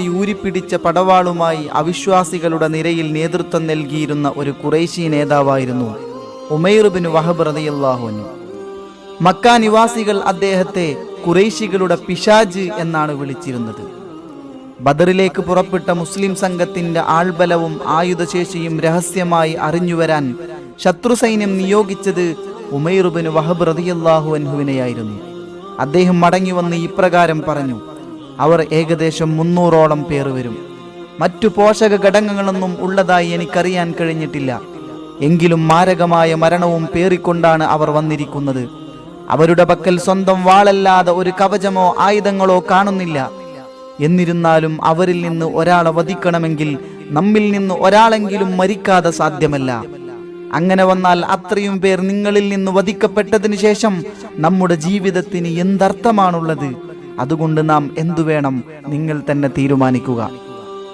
ഊരിപ്പിടിച്ച പടവാളുമായി അവിശ്വാസികളുടെ നിരയിൽ നേതൃത്വം നൽകിയിരുന്ന ഒരു കുറേശി നേതാവായിരുന്നു ഉമൈറുബിൻ വഹബ് റതിയല്ലാഹുനു മക്ക നിവാസികൾ അദ്ദേഹത്തെ കുറേശികളുടെ പിശാജ് എന്നാണ് വിളിച്ചിരുന്നത്. ബദറിലേക്ക് പുറപ്പെട്ട മുസ്ലിം സംഘത്തിന്റെ ആൾബലവും ആയുധശേഷിയും രഹസ്യമായി അറിഞ്ഞുവരാൻ ശത്രു സൈന്യം നിയോഗിച്ചത് ഉമൈറുബിന് വഹബ് റതിയല്ലാഹു അൻഹുവിനെയായിരുന്നു. അദ്ദേഹം മടങ്ങി വന്ന് ഇപ്രകാരം പറഞ്ഞു അവർ ഏകദേശം മുന്നൂറോളം പേർ വരും. മറ്റു പോഷക ഘടകങ്ങളൊന്നും ഉള്ളതായി എനിക്കറിയാൻ കഴിഞ്ഞിട്ടില്ല. എങ്കിലും മാരകമായ മരണവും പേറിക്കൊണ്ടാണ് അവർ വന്നിരിക്കുന്നത്. അവരുടെ പക്കൽ സ്വന്തം വാളല്ലാതെ ഒരു കവചമോ ആയുധങ്ങളോ കാണുന്നില്ല. എന്നിരുന്നാലും അവരിൽ നിന്ന് ഒരാളെ വധിക്കണമെങ്കിൽ നമ്മിൽ നിന്ന് ഒരാളെങ്കിലും മരിക്കാതെ സാധ്യമല്ല. അങ്ങനെ വന്നാൽ അത്രയും പേർ നിങ്ങളിൽ നിന്ന് വധിക്കപ്പെട്ടതിന് ശേഷം നമ്മുടെ ജീവിതത്തിന് എന്തർത്ഥമാണുള്ളത്? അതുകൊണ്ട് നാം എന്തു വേണം നിങ്ങൾ തന്നെ തീരുമാനിക്കുക.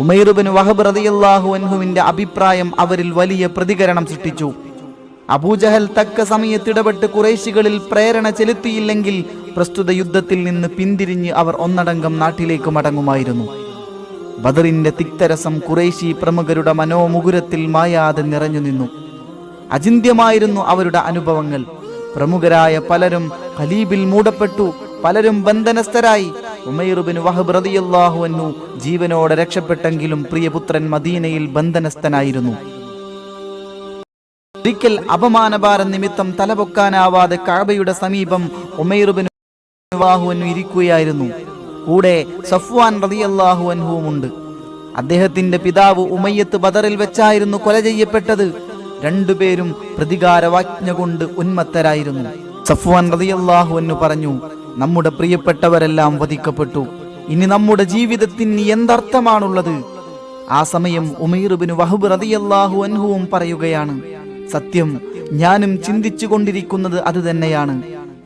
ഉമൈറുബിന് വഹബ് റതിയല്ലാഹു അൻഹുവിന്റെ അഭിപ്രായം അവരിൽ വലിയ പ്രതികരണം സൃഷ്ടിച്ചു. അബൂജഹൽ തക്ക സമയത്ത് ഇടപെട്ട് കുറേശികളിൽ പ്രേരണ ചെലുത്തിയില്ലെങ്കിൽ പ്രസ്തുത യുദ്ധത്തിൽ നിന്ന് പിന്തിരിഞ്ഞ് അവർ ഒന്നടങ്കം നാട്ടിലേക്ക് മടങ്ങുമായിരുന്നു. ബദറിന്റെ തിക്തരസം കുറേശി പ്രമുഖരുടെ മനോമുകുരത്തിൽ മായാതെ നിറഞ്ഞു നിന്നു. അചിന്ത്യമായിരുന്നു അവരുടെ അനുഭവങ്ങൾ. പ്രമുഖരായ പലരും ഖലീബിൽ മൂടപ്പെട്ടു. പലരും ബന്ധനസ്ഥരായി ഉമൈറുബിൻ വഹബ് റളിയല്ലാഹു അൻഹു ജീവനോടെ രക്ഷപ്പെട്ടെങ്കിലും പ്രിയപുത്രൻ മദീനയിൽ ബന്ധനസ്ഥനായിരുന്നു ഒരിക്കൽ അപമാനഭാരം നിമിത്തം തലപൊക്കാനാവാതെ കഴബയുടെ സമീപം ഉമൈറുബിൻ ഇരിക്കുകയായിരുന്നു. കൂടെ സഫ്വാൻ റളിയല്ലാഹു അൻഹുവുമുണ്ട് അദ്ദേഹത്തിന്റെ പിതാവ് ഉമയ്യത്ത് ബദറിൽ വെച്ചായിരുന്നു കൊല ചെയ്യപ്പെട്ടത്. രണ്ടുപേരും പ്രതികാരവാജ്ഞ കൊണ്ട് ഉന്മത്തരായിരുന്നു. സഫ്വാൻ റളിയല്ലാഹു അൻഹു പറഞ്ഞു നമ്മുടെ പ്രിയപ്പെട്ടവരെല്ലാം വധിക്കപ്പെട്ടു. ഇനി നമ്മുടെ ജീവിതത്തിന് എന്തർത്ഥമാണുള്ളത്? ആ സമയം ഉമൈറുബിന് വഹബ് റതിയല്ലാഹു അൻഹുവും പറയുകയാണ് സത്യം ഞാനും ചിന്തിച്ചു കൊണ്ടിരിക്കുന്നത് അത് തന്നെയാണ്.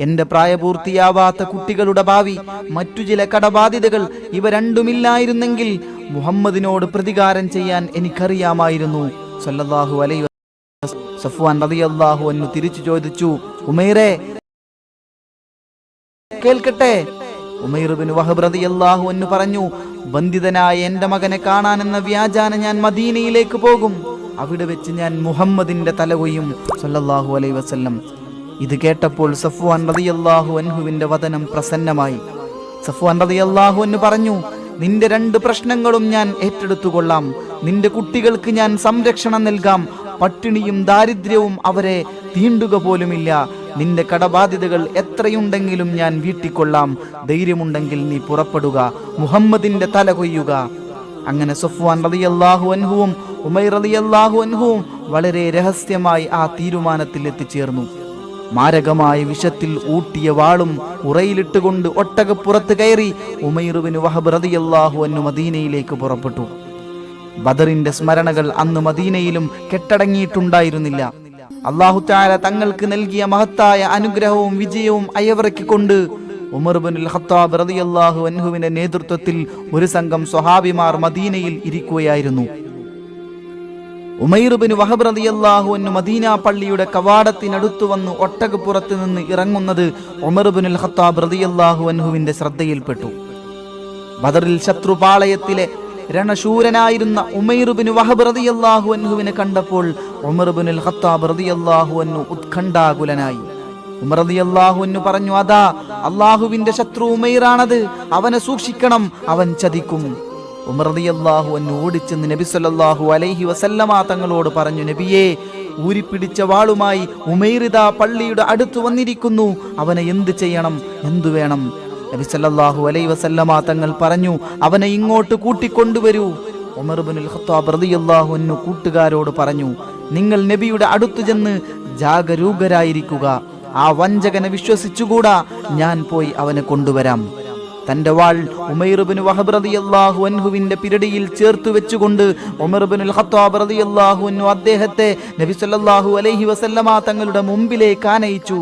എന്റെ പ്രായപൂർത്തിയാവാത്ത കുട്ടികളുടെ ഭാവി മറ്റു ചില കടബാധ്യതകൾ ഇവ രണ്ടുമില്ലായിരുന്നെങ്കിൽ മുഹമ്മദിനോട് പ്രതികാരം ചെയ്യാൻ എനിക്കറിയാമായിരുന്നു. സല്ലല്ലാഹു അലൈ. സഫ്വാൻ റതിയല്ലാഹു അന്നു തിരിച്ചു ചോദിച്ചു ഉമൈറേ കേൾക്കട്ടെ? ഉമൈറുബിൻ വഹബ് റളിയല്ലാഹു അൻഹു പറഞ്ഞു ബന്ധിതനായ എന്റെ മകനെ കാണാനെന്ന വ്യാജാന ഞാൻ മദീനയിലേക്ക് പോകും. അവിടെ വെച്ച് ഞാൻ മുഹമ്മദിന്റെ തലകൊയ്യും സല്ലല്ലാഹു അലൈഹി വസല്ലം. ഇത് കേട്ടപ്പോൾ സഫ്വാൻ റളിയല്ലാഹു അൻഹുവിന്റെ വതനം പ്രസന്നമായി. സഫ്വാൻ റളിയല്ലാഹു അൻഹു പറഞ്ഞു നിന്റെ രണ്ട് പ്രശ്നങ്ങളും ഞാൻ ഏറ്റെടുത്തുകൊള്ളാം. നിന്റെ കുട്ടികൾക്ക് ഞാൻ സംരക്ഷണം നൽകാം. പട്ടിണിയും ദാരിദ്ര്യവും അവരെ തീണ്ടുക പോലുമില്ല. നിന്റെ കടബാധ്യതകൾ എത്രയുണ്ടെങ്കിലും ഞാൻ വീട്ടിക്കൊള്ളാം. ധൈര്യമുണ്ടെങ്കിൽ നീ പുറപ്പെടുക. മുഹമ്മദിന്റെ തല കൊയ്യുക. അങ്ങനെ സഫ്വാൻ റളിയല്ലാഹു അൻഹുവും ഉമൈർ റളിയല്ലാഹു അൻഹുവും വളരെ രഹസ്യമായി ആ തീരുമാനത്തിൽ എത്തിച്ചേർന്നു. മാരകമായ വിഷത്തിൽ ഊട്ടിയ വാളും ഉറയിലിട്ടുകൊണ്ട് ഒട്ടകപ്പുറത്ത് കയറി ഉമൈറുവിന് വഹബ് റളിയല്ലാഹു അന്നു മദീനയിലേക്ക് പുറപ്പെട്ടു. ബദറിന്റെ സ്മരണകൾ അന്ന് മദീനയിലും കെട്ടടങ്ങിയിട്ടുണ്ടായിരുന്നില്ല. അള്ളാഹു താല തങ്ങൾക്ക് നൽകിയ മഹത്തായ അനുഗ്രഹവും വിജയവും അയവിറക്കിക്കൊണ്ട് ഉമർബുൽ ഖത്താബ് റളിയല്ലാഹു അൻഹുവിന്റെ നേതൃത്വത്തിൽ ഒരു സംഘം സ്വഹാബിമാർ മദീനയിൽ ഇരിക്കുകയായിരുന്നു. ഉമൈറുബിന് വഹബ് റളിയല്ലാഹു അൻഹു മദീന പള്ളിയുടെ കവാടത്തിനടുത്തു വന്ന് ഒട്ടകപ്പുറത്ത് നിന്ന് ഇറങ്ങുന്നത് ഉമർബുൽ ഖത്താബ് റളിയല്ലാഹു അൻഹുവിന്റെ ശ്രദ്ധയിൽപ്പെട്ടു. ബദറിൽ ശത്രുപാളയത്തിലെ രണശൂരനായിരുന്ന ഉമൈറുബിന് വഹബ് റളിയല്ലാഹു അൻഹുവിനെ കണ്ടപ്പോൾ ഉമർബിനുൽ ഖത്താബ് റളിയല്ലാഹു അൻഹു ഉത്കണ്ഠാകുലനായി. ഉമർ റളിയല്ലാഹു അൻഹു പറഞ്ഞു അതാ അള്ളാഹുവിന്റെ ശത്രു ഉമൈറാണത്. അവനെ സൂക്ഷിക്കണം അവൻ ചതിക്കും. ഉമർ റളിയല്ലാഹു അൻഹു ഓടിച്ചെന്ന് നബി സല്ലല്ലാഹു അലൈഹി വസല്ലമ തങ്ങളോട് പറഞ്ഞു നബിയേ ഊരിപ്പിടിച്ച വാളുമായി ഉമൈറിത പള്ളിയുടെ അടുത്ത് വന്നിരിക്കുന്നു. അവനെ എന്ത് ചെയ്യണം? എന്തു വേണം? നബി അലൈ വസല്ലമ തങ്ങൾ പറഞ്ഞു അവനെ ഇങ്ങോട്ട് കൂട്ടിക്കൊണ്ടുവരൂ. ഉമർ ഇബ്നുൽ ഖത്താബ് കൂട്ടുകാരോട് പറഞ്ഞു നിങ്ങൾ നബിയുടെ അടുത്തു ചെന്ന് ജാഗരൂകരായിരിക്കുക. ആ വഞ്ചകനെ വിശ്വസിച്ചുകൂടാ ഞാൻ പോയി അവനെ കൊണ്ടുവരാം. തന്റെ വാൾ ഉമൈറുബിന് വഹബ് അൻഹുവിന്റെ പിരടിയിൽ ചേർത്ത് വെച്ചുകൊണ്ട് ഉമർബിനുൽ ഖത്താബ് റളിയല്ലാഹു അൻഹു അദ്ദേഹത്തെ നബി സല്ലല്ലാഹു അലൈഹി വസല്ലമ തങ്ങളുടെ മുമ്പിലേക്ക് ആനയിച്ചു.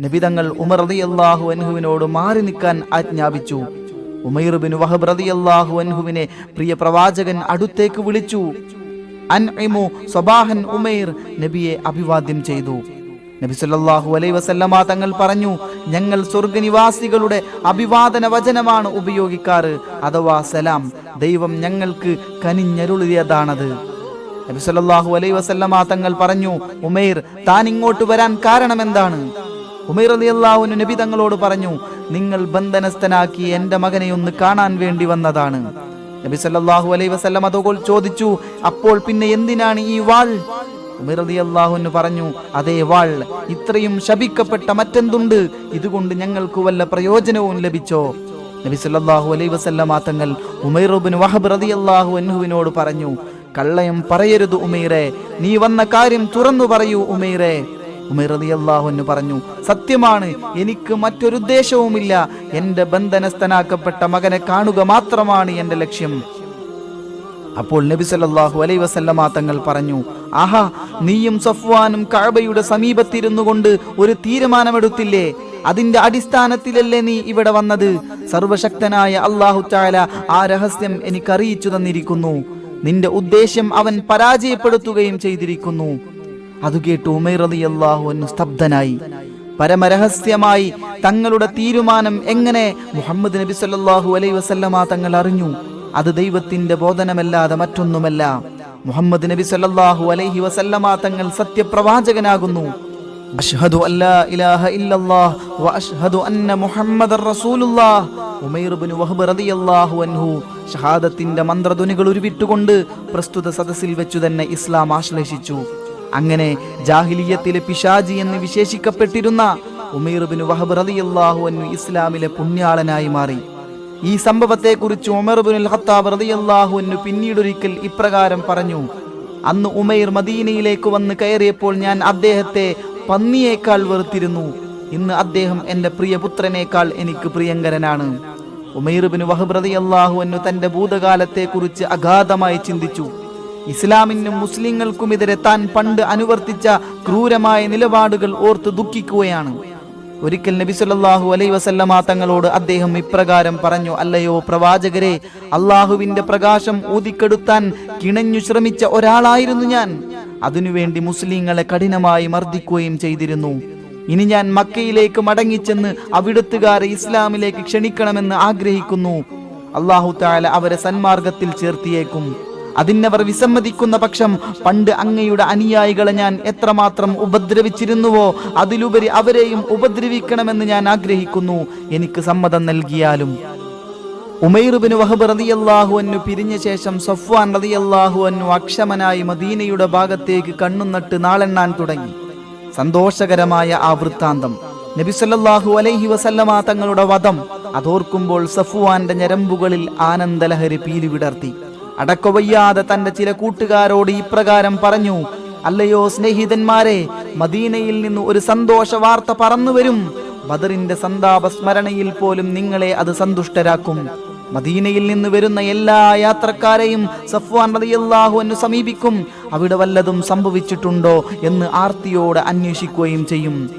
നബി തങ്ങൾ ഉമർ റളിയല്ലാഹു അൻഹുവിനോട് മാറി നിൽക്കാൻ ആജ്ഞാപിച്ചു. ഉമൈർ ബിൻ വഹബ് റളിയല്ലാഹു അൻഹുവിനെ പ്രിയ പ്രവാചകൻ അടുത്തേക്ക് വിളിച്ചു. അൻഇമു സ്വബാഹൻ ഉമൈർ നബിയെ അഭിവാദ്യം ചെയ്തു. നബി സല്ലല്ലാഹു അലൈഹി വസല്ലമ തങ്ങൾ പറഞ്ഞു ഞങ്ങൾ സ്വർഗനിവാസികളുടെ അഭിവാദന വചനമാണ് ഉപയോഗിക്കാറ്. അഥവാ സലാം ദൈവം ഞങ്ങൾക്ക് കനിഞ്ഞരുളിയതാണത്. നബി സല്ലല്ലാഹു അലൈഹി വസല്ലമ തങ്ങൾ പറഞ്ഞു ഉമൈർ താൻ ഇങ്ങോട്ട് വരാൻ കാരണം എന്താണ് ഉമൈർ റളിയല്ലാഹുവിന് നബി തങ്ങളോട് പറഞ്ഞു നിങ്ങൾ ബന്ധനസ്ഥനാക്കി എന്റെ മകനെ ഒന്ന് കാണാൻ വേണ്ടി വന്നതാണ്. നബി സല്ലാഹു അലൈ വസ്ലം അതുകൊണ്ട് ചോദിച്ചു അപ്പോൾ പിന്നെ എന്തിനാണ് ഈ വാൾ? ഉമർ റളിയല്ലാഹുവിന് പറഞ്ഞു അതേ വാൾ ഇത്രയും ശപിക്കപ്പെട്ട മറ്റെന്തുണ്ട്? ഇതുകൊണ്ട് ഞങ്ങൾക്ക് വല്ല പ്രയോജനവും ലഭിച്ചോ? നബി സല്ലാഹു അലൈ വസല്ലമ തങ്ങൾ ഉമൈർ വഹബ് റതി അള്ളാഹു അൻഹുവിനോട് പറഞ്ഞു കള്ളയം പറയരുത് ഉമേറെ നീ വന്ന കാര്യം തുറന്നു പറയൂ ഉമൈറെ. ഉമൈർ പറഞ്ഞു സത്യമാണ് എനിക്ക് മറ്റൊരു ഉദ്ദേശവുമില്ല. എന്റെ ബന്ധനസ്ഥനാക്കപ്പെട്ട മകനെ കാണുക മാത്രമാണ് എന്റെ ലക്ഷ്യം. അപ്പോൾ നബി സല്ലാഹു അലൈ വസല്ലമ തങ്ങൾ പറഞ്ഞു ആഹാ നീയും സഫ്വാനും കഅബയുടെ സമീപത്തിരുന്നു കൊണ്ട് ഒരു തീരുമാനമെടുത്തില്ലേ? അതിന്റെ അടിസ്ഥാനത്തിലല്ലേ നീ ഇവിടെ വന്നത്? സർവശക്തനായ അള്ളാഹു ചാല ആ രഹസ്യം എനിക്കറിയിച്ചു തന്നിരിക്കുന്നു. നിന്റെ ഉദ്ദേശ്യം അവൻ പരാജയപ്പെടുത്തുകയും ചെയ്തിരിക്കുന്നു. അത് കേട്ട് ഉമൈർ റളിയല്ലാഹു അൻഹു സ്തബ്ധനായി. പരമരഹസ്യമായി തങ്ങളുടെ തീരുമാനം എങ്ങനെ മുഹമ്മദ് നബി സല്ലാഹു അലൈ വസല്ലമ തങ്ങൾ അറിഞ്ഞു. അത് ദൈവത്തിന്റെ ബോധനമല്ലാതെ മറ്റൊന്നുമല്ല. മുഹമ്മദ് നബി സല്ലാഹു അലൈഹി വസല്ലമ തങ്ങൾ സത്യപ്രവാചകനാകുന്നു. അഷ്ഹദു അല്ലാ ഇലാഹ ഇല്ലല്ലാഹ് അഷ്ഹദു അന്ന മുഹമ്മദർ റസൂലുള്ളാഹ്. ഉമൈർ ഇബ്നു വഹബ് റളിയല്ലാഹു അൻഹു ഷഹാദത്തിന്റെ മന്ത്രധ്വനികൾ ഉരുവിട്ടുകൊണ്ട് പ്രസ്തുത സദസ്സിൽ വെച്ചു തന്നെ ഇസ്ലാം ആശ്ലേഷിച്ചു. അങ്ങനെ ജാഹിലിയത്തിലെ പിശാജി എന്ന് വിശേഷിക്കപ്പെട്ടിരുന്ന ഉമൈർ ഇബ്നു വഹബ് റളിയല്ലാഹു അൻഹു ഇസ്ലാമിലെ പുണ്യാളനായി മാറി. ഈ സംഭവത്തെക്കുറിച്ച് ഉമർ ബിൻ ഖത്താബ് റളിയല്ലാഹു അൻഹു പിന്നീടൊരിക്കൽ ഇപ്രകാരം പറഞ്ഞു അന്ന് ഉമൈർ മദീനയിലേക്ക് വന്ന് കയറിയപ്പോൾ ഞാൻ അദ്ദേഹത്തെ പന്നിയേക്കാൾ വെറുത്തിരുന്നു. ഇന്ന് അദ്ദേഹം എന്റെ പ്രിയപുത്രനേക്കാൾ എനിക്ക് പ്രിയങ്കരനാണ്. ഉമൈർ ബിൻ വഹബ് റളിയല്ലാഹു അൻഹു തന്റെ ഭൂതകാലത്തെക്കുറിച്ച് അഗാധമായി ചിന്തിച്ചു. ഇസ്ലാമിനും മുസ്ലിങ്ങൾക്കുമെതിരെ താൻ പണ്ട് അനുവർത്തിച്ച ക്രൂരമായ നിലപാടുകൾ ഓർത്ത് ദുഃഖിക്കുകയാണ്. ഒരിക്കൽ നബി സല്ലല്ലാഹു അലൈ വസല്ലമ തങ്ങളോട് അദ്ദേഹം ഇപ്രകാരം പറഞ്ഞു അല്ലയോ പ്രവാചകരെ അള്ളാഹുവിന്റെ പ്രകാശം ഊതിക്കെടുത്താൻ കിണഞ്ഞു ശ്രമിച്ച ഒരാളായിരുന്നു ഞാൻ. അതിനുവേണ്ടി മുസ്ലിങ്ങളെ കഠിനമായി മർദ്ദിക്കുകയും ചെയ്തിരുന്നു. ഇനി ഞാൻ മക്കയിലേക്ക് മടങ്ങിച്ചെന്ന് അവിടുത്തുകാരെ ഇസ്ലാമിലേക്ക് ക്ഷണിക്കണമെന്ന് ആഗ്രഹിക്കുന്നു. അള്ളാഹു താല അവരെ സന്മാർഗത്തിൽ ചേർത്തിയേക്കും. അതിനവർ വിസമ്മതിക്കുന്ന പക്ഷം പണ്ട് അങ്ങയുടെ അനുയായികളെ ഞാൻ എത്രമാത്രം ഉപദ്രവിച്ചിരുന്നുവോ അതിലുപരി അവരെയും ഉപദ്രവിക്കണമെന്ന് ഞാൻ ആഗ്രഹിക്കുന്നു. എനിക്ക് സമ്മതം നൽകിയാലും. ഉമൈറുബിന് വഹബ് റളിയല്ലാഹു അന്നു പിരിഞ്ഞ ശേഷം സഫ്വാൻ റളിയല്ലാഹു അന്നു അക്ഷമനായി മദീനയുടെ ഭാഗത്തേക്ക് കണ്ണുനട്ട് നാളെണ്ണാൻ തുടങ്ങി. സന്തോഷകരമായ ആ വൃത്താന്തം. നബി സല്ലല്ലാഹു അലൈഹി വസല്ലമ തങ്ങളുടെ വധം അതോർക്കുമ്പോൾ സഫുവാന്റെ ഞരമ്പുകളിൽ ആനന്ദലഹരി പീലി വിടർത്തി അടക്കവയ്യാതെ തന്റെ ചില കൂട്ടുകാരോട് ഇപ്രകാരം പറഞ്ഞു അല്ലയോ സ്നേഹിതന്മാരെ മദീനയിൽ നിന്ന് ഒരു സന്തോഷ വാർത്ത പറന്നു വരും. ബദറിന്റെ സന്താപ സ്മരണയിൽ പോലും നിങ്ങളെ അത് സന്തുഷ്ടരാക്കും. മദീനയിൽ നിന്ന് വരുന്ന എല്ലാ യാത്രക്കാരെയും സഫ്വാൻ റളിയല്ലാഹു അൻഹു സമീപിക്കും. അവിടെ വല്ലതും സംഭവിച്ചിട്ടുണ്ടോ എന്ന് ആർത്തിയോടെ അന്വേഷിക്കുകയും ചെയ്യും.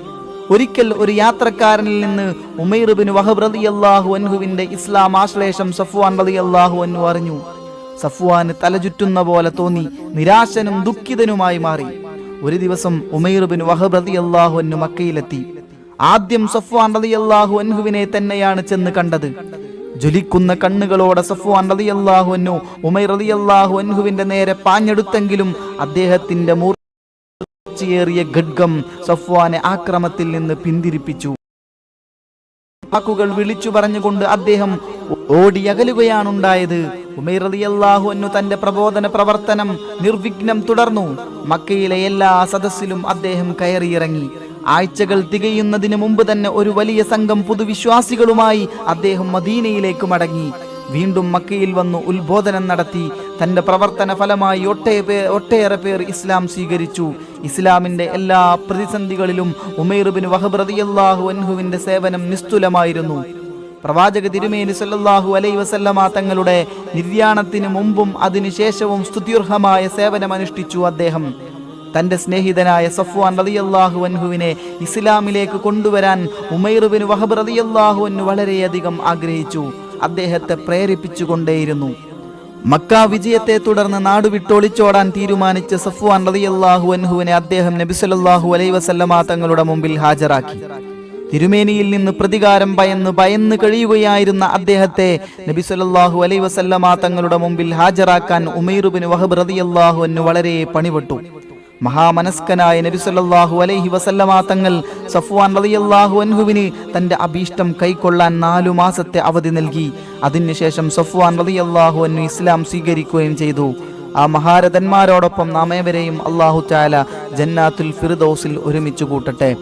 ഒരിക്കൽ ഒരു യാത്രക്കാരനിൽ നിന്ന് ഉമൈർ വഹബ് റളിയല്ലാഹു അൻഹുവിന്റെ ഇസ്ലാം ആശ്ലേഷം സഫ്വാൻ റളിയല്ലാഹു അൻഹു അറിഞ്ഞു. സഫ്വാന് തലചുറ്റുന്ന പോലെ തോന്നി നിരാശനും ദുഃഖിതനുമായി മാറി. ഒരു ദിവസം ഉമൈർ ബിൻ വഹബ് റളിയല്ലാഹു അൻഹു മക്കയിലെത്തി. ആദ്യം സഫ്വാൻ റളിയല്ലാഹു അൻഹുവിനെ തന്നെയാണ് ചെന്ന് കണ്ടത്. ജ്വലിക്കുന്ന കണ്ണുകളോടെ സഫ്വാൻ റളിയല്ലാഹു അൻഹു ഉമൈർ റളിയല്ലാഹു അൻഹുവിന്റെ നേരെ പാഞ്ഞെടുത്തെങ്കിലും അദ്ദേഹത്തിന്റെ മൂർച്ചയേറിയ ഖഡ്ഗം സഫ്വാനെ ആക്രമത്തിൽ നിന്ന് പിന്തിരിപ്പിച്ചു. വാക്കുകൾ വിളിച്ചു പറഞ്ഞുകൊണ്ട് അദ്ദേഹം ഓടിയകലുകയാണുണ്ടായത്. ഉമൈർ റളിയല്ലാഹു അൻഹു തന്റെ പ്രബോധന പ്രവർത്തനം നിർവിഘ്നം തുടർന്നു. മക്കയിലെ എല്ലാ സദസ്സിലും അദ്ദേഹം കയറിയിറങ്ങി. ആഴ്ചകൾ തികയുന്നതിന് മുമ്പ് തന്നെ ഒരു വലിയ സംഘം പുതുവിശ്വാസികളുമായി അദ്ദേഹം മദീനയിലേക്ക് മടങ്ങി. വീണ്ടും മക്കയിൽ വന്നു ഉത്ബോധനം നടത്തി. തന്റെ പ്രവർത്തന ഫലമായി ഒട്ടേ ഒട്ടേറെ പേർ ഇസ്ലാം സ്വീകരിച്ചു. ഇസ്ലാമിന്റെ എല്ലാ പ്രതിസന്ധികളിലും ഉമൈർ ബിൻ വഹബ് റളിയല്ലാഹു അൻഹുവിന്റെ സേവനം നിസ്തുലമായിരുന്നു. പ്രവാചക തിരുമേനി സല്ലാഹു അലൈ വസല്ലമ തങ്ങളുടെ നിര്യാണത്തിന് മുമ്പും അതിനുശേഷവും സ്തുത്യർഹമായ സേവനമനുഷ്ഠിച്ചു അദ്ദേഹം. തന്റെ സ്നേഹിതനായ സഫ്വാൻ റളിയല്ലാഹു അൻഹുവിനെ ഇസ്ലാമിലേക്ക് കൊണ്ടുവരാൻ ഉമൈർ ബിൻ വഹബ് റളിയല്ലാഹു അൻഹു വളരെയധികം ആഗ്രഹിച്ചു. അദ്ദേഹത്തെ പ്രേരിപ്പിച്ചുകൊണ്ടേയിരുന്നു. മക്ക വിജയത്തെ തുടർന്ന് നാട് വിട്ടൊളിച്ചോടാൻ തീരുമാനിച്ച സഫ്വാൻ റളിയല്ലാഹു അൻഹുവിനെ അദ്ദേഹം നബി സല്ലല്ലാഹു അലൈഹി വസല്ലമ തങ്ങളുടെ മുമ്പിൽ ഹാജരാക്കി. തിരുമേനിയിൽ നിന്ന് പ്രതികാരം ഭയന്ന് ഭയന്ന് കഴിയുകയായിരുന്ന അദ്ദേഹത്തെ നബി സല്ലല്ലാഹു അലൈഹി വസല്ലമ തങ്ങളുടെ മുമ്പിൽ ഹാജരാക്കാൻ ഉമൈർ ബിൻ വഹബ് റളിയല്ലാഹു അൻഹു വളരെ പണിപെട്ടു മഹാമനസ്കനായ നബി സല്ലല്ലാഹു അലൈഹി വസല്ലമ തങ്ങൾ സഫ്വാൻ റളിയല്ലാഹു അൻഹുവിന് തന്റെ അഭീഷ്ടം കൈക്കൊള്ളാൻ നാലു മാസത്തെ അവധി നൽകി. അതിനുശേഷം സഫ്വാൻ റളിയല്ലാഹു അൻഹു ഇസ്ലാം സ്വീകരിക്കുകയും ചെയ്തു. ആ മഹാരഥന്മാരോടൊപ്പം നാമേവരെയും അള്ളാഹു ചാല ജന്നാത്തുൽ ഫിർദൗസിൽ ഒരുമിച്ച് കൂട്ടട്ടെ.